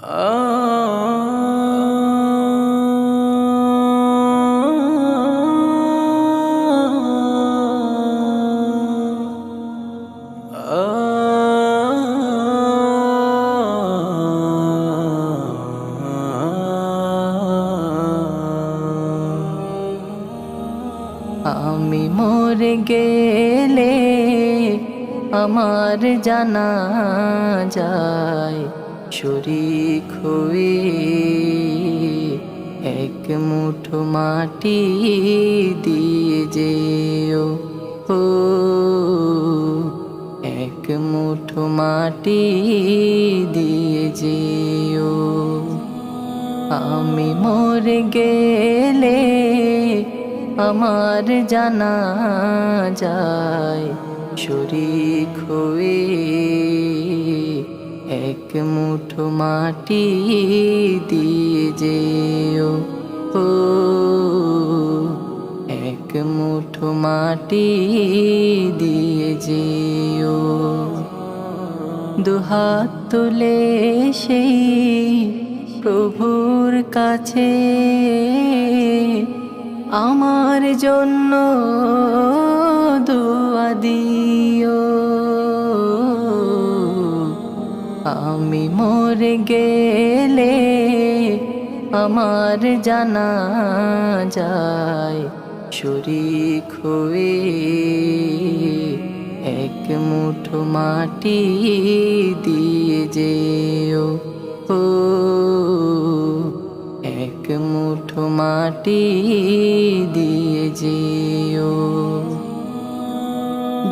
আমি মরে গেলে আমার জানা যায়। শরিক হয়ে এক মুঠো মাটি দিয়ে যেও। ও, এক মুঠো মাটি দিয়ে যেও। আমি মরে গেলে আমার জানা যায়, শরিক হয়ে মাটি দিয়ে যেও। ও, এক মুঠো মাটি দিয়ে যেও। দুহাত তুলে সেই প্রভুর কাছে আমার জন্য দোয়া দিও। আমি মরে গেলে আমার জানা যায়। শরিক হয়ে এক মুঠো মাটি দিয়ে যেও। ও, এক মুঠো মাটি দিয়ে যেও।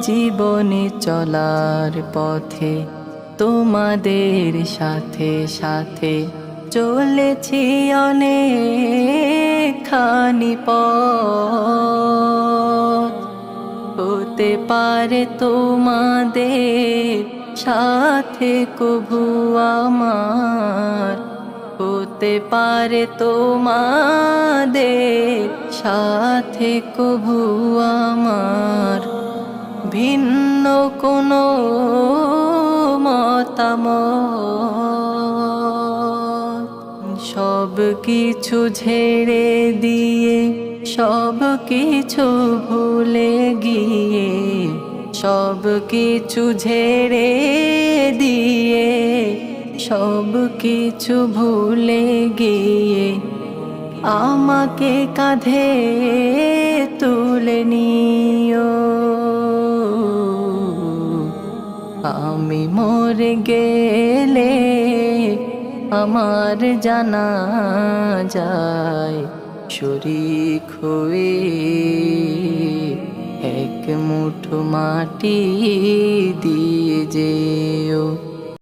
জীবনে চলার পথে তোমাদের সাথে সাথে চলেছি অনেক খানি পথ। হতে পারে তোমাদের সাথে কভু আমার। হতে পারে তোমাদের সাথে কভু আমার। ভিন্ন কোনো মতামত। সব কিছু ঝেড়ে দিয়ে সব কিছু ভুলে গিয়ে সব কিছু ঝেড়ে দিয়ে সব কিছু ভুলে গিয়ে, আমাকে কাঁধে তুলে নিও। আমি মোর গেলে আমার জানা যায় শরিক হয়ে এক মুঠো মাটি দিয়ে যেও।